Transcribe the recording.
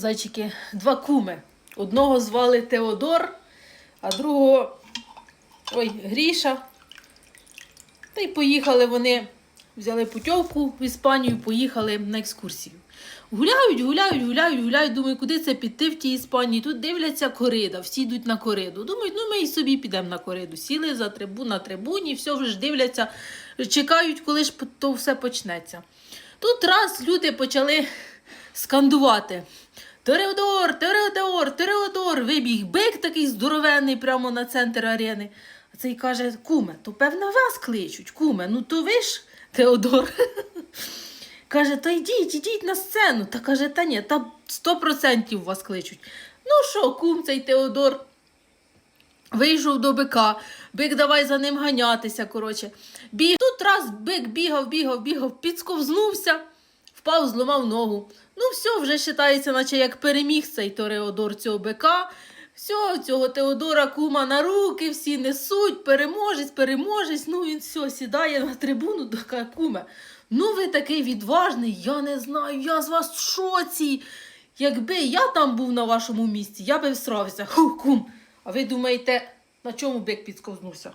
зайчики, два куми. Одного звали Теодор, а другого ой, Гріша. Та й поїхали вони, взяли путівку в Іспанію, поїхали на екскурсію. Гуляють, гуляють, гуляють, гуляють. Думаю, куди це піти в тій Іспанії? Тут дивляться корида, всі йдуть на кориду. Думають, ну ми і собі підемо на кориду. Сіли за трибу, на трибуні, все вже дивляться, чекають, коли ж то все почнеться. Тут раз люди почали скандувати. Тереодор, Тереодор, Тереодор, вибіг бик такий здоровенний прямо на центр арени. А цей каже: куме, то певно вас кличуть, куме, ну то ви ж Теодор. Каже, та йдіть, йдіть на сцену. Та каже, та ні, та сто процентів вас кличуть. Ну що, кум цей Теодор вийшов до бика, бик давай за ним ганятися. коротше. Біг. Тут раз бик бігав, бігав, бігав, підсковзнувся, впав, зламав ногу. Ну, все, вже вважається, наче як переміг цей Тореодор цього бика. Все, цього Теодора кума на руки всі несуть, переможець, переможець. Ну він все, сідає на трибуну, така куме. Ну ви такий відважний, я не знаю, я з вас в шоці. Якби я там був на вашому місці, я би всрався. Ху, кум. А ви думаєте, на чому бик підсковзнувся?